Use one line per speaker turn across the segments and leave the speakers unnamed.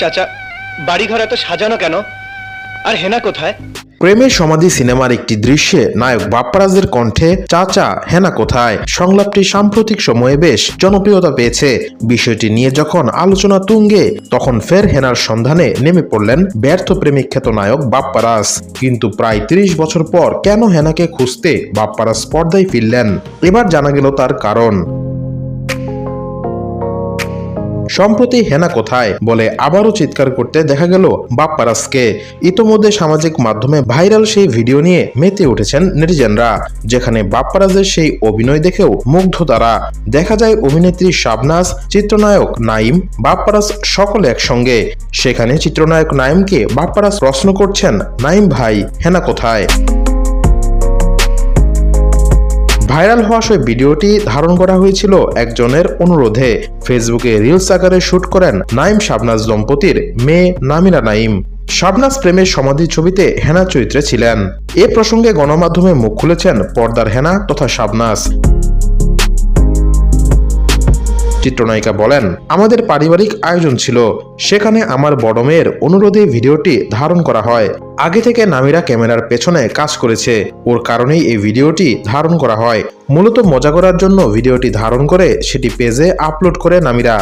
চাচা, বাড়িঘর এত সাজানো কেন? আর হেনা কোথায়?
প্রেমের সমাধি সিনেমার একটি দৃশ্যে নায়ক বাপ্পারাজের কণ্ঠে, চাচা, হেনা কোথায়? সংলাপটি সাম্প্রতিক সময়ে বেশ জনপ্রিয়তা পেয়েছে। বিষয়টি নিয়ে যখন আলোচনা তুঙ্গে, তখন ফের হেনার সন্ধানে নেমে পড়লেন ব্যর্থ প্রেমিক খ্যাত নায়ক বাপ্পারাজ। কিন্তু প্রায় তিরিশ বছর পর কেন হেনাকে খুঁজতে বাপ্পারাজ পর্দায় ফিরলেন? এবার জানা গেল তার কারণ। সম্প্রতি হেনা কোথায় বলে আবারও চিৎকার করতে দেখা গেল বাপ্পারাজকে ইতোমধ্যে সামাজিক মাধ্যমে ভাইরাল সেই ভিডিও নিয়ে মেতে উঠেছেন নেটিজেনরা, যেখানে বাপ্পারাজের সেই অভিনয় দেখেও মুগ্ধ তারা। দেখা যায় অভিনেত্রী শাবনাজ, চিত্রনায়ক নাইম বাপ্পারাজ সকলে একসঙ্গে। সেখানে চিত্রনায়ক নাইমকে বাপ্পারাজ প্রশ্ন করছেন, নাইম ভাই, হেনা কোথায়? ভাইরাল হওয়া সেই ভিডিওটি ধারণ করা হয়েছিল একজনের অনুরোধে। ফেসবুকে রিলস আকারে শুট করেন নাইম শাবনাজ দম্পতির মেয়ে নামিরা নাইম। শাবনাজ প্রেমের সমাধি ছবিতে হেনা চরিত্রে ছিলেন। এ প্রসঙ্গে গণমাধ্যমে মুখ খুলেছেন পর্দার হেনা তথা শাবনাজ। চিত্রনায়িকা বলেন, আমাদের পারিবারিক আয়োজন ছিল। সেখানে আমার বড় মেয়ের অনুরোধে ভিডিওটি ধারণ করা হয়। আগে থেকে নামিরা ক্যামেরার পেছনে কাজ করেছে। ওর কারণেই এই ভিডিওটি ধারণ করা হয়। মূলত মজা করার জন্য ভিডিওটি ধারণ করে সেটি পেজে আপলোড করে নামিরা।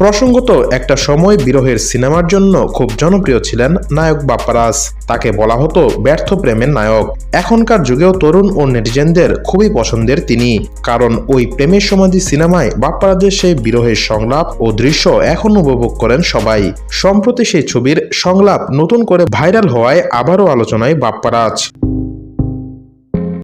প্রসঙ্গত, একটা সময় বিরহের সিনেমার জন্য খুব জনপ্রিয় ছিলেন নায়ক বাপ্পারাজ। তাকে বলা হতো ব্যর্থ প্রেমের নায়ক। এখনকার যুগেও তরুণ ও নেটিজেনদের খুবই পছন্দের তিনি। কারণ ওই প্রেমের সমাধি সিনেমায় বাপ্পারাজের সেই বিরহের সংলাপ ও দৃশ্য এখন উপভোগ করেন সবাই। সম্প্রতি সেই ছবির সংলাপ নতুন করে ভাইরাল হওয়ায় আবারও আলোচনায় বাপ্পারাজ।